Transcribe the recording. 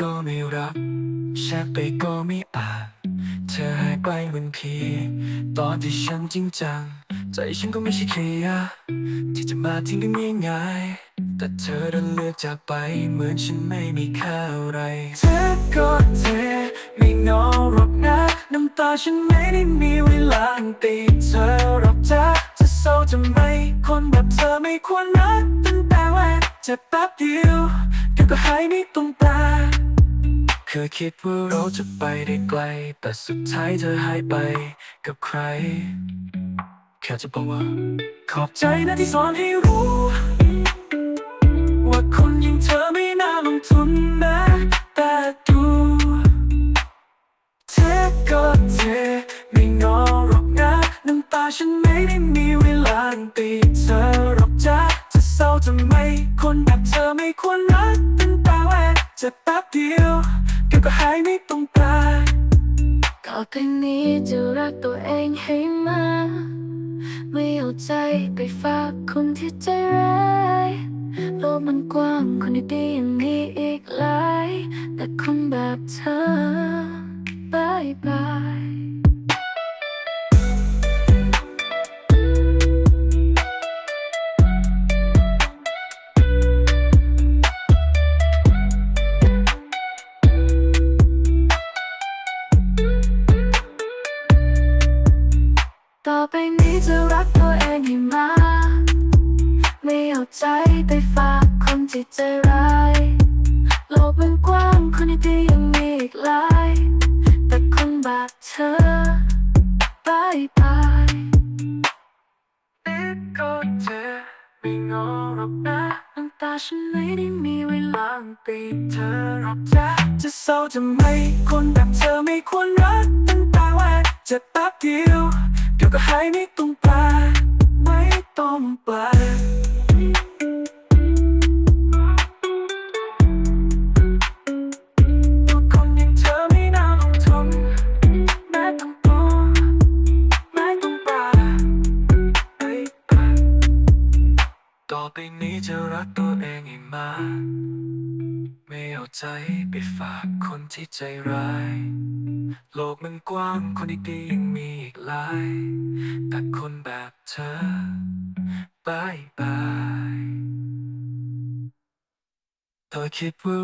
ก็ไม่รักแชทไปก็ไม่อ่าจเธอหายไปเหมือนพี ตอนที่ฉันจริงจัง ใจฉันก็ไม่ใช่แค่ยาที่จะมาทิ้งกันง่ายๆแต่เธอดันเลือกจากไป เหมือนฉันไม่มีค่าอะไร เธอก็เธอไม่งอหรอกนะ น้ำตาฉันไม่ได้มีเวลาตีเธอหรอกจ้าจะเศร้าจะไม่ คนแบบเธอไม่ควรรักตั้งแต่แรกเจ็บแป๊บเดียวเดี๋ยวก็หายไม่ตรงตา เคยคิดว่าเราจะไปได้ไกล แต่สุดท้ายเธอหายไปกับใคร แค่จะบอกว่า ขอบใจนะที่สอนให้รู้ ว่าคนอยังเธอไม่น่าลงทุนนะ แต่ดูเธอก็เธอไม่งอหรอกนะ น้ำตาฉันไม่ได้มีเวลาตีเธอหรอกจ้าจะเศร้าจะไม่คนแบบเธอไม่ควรรักตั้งแต่แรกจะแป๊บเดียว เดี๋ยวก็หายไม่ต้องตายต่อไปนี้จะรักตัวเองให้มากไม่เอาใจไปฝากคนที่ใจร้ายโลกมันกว้างคนดีๆยังมีอีกหลาย แต่คนแบบเธอบายบาย ต่อไปนี้จะรักตัวเองให้มากไม่เอาใจไปฝากคนที่ใจร้าย โลกมันกว้างคนดียังมีอีกหลาย แต่คนแบบเธอบายบายก็เธอไม่งอหรอกนะน้ำตาฉันไม่ได้มีเวลาตีเธอหรอกจ้าจะเศร้าจะไม่คนแบบเธอไม่ควรรักตั้งแต่แรกเจะแป๊บเดียว เดี๋ยวก็หายไม่ตรงปลาไม่ต้องแปลตัวคนย่างเธอไม่น่าลงทุนแม้ต้องแม้ต้องปลาไม่ปลาต่อไปนี้จะรักตัวเองให้มากไม่เอาใจไปฝากคนที่ใจร้าย โลกมันกว้างคนดีๆยังมีอีกหลาย แต่คนแบบเธอบายบายเธอคิดว่า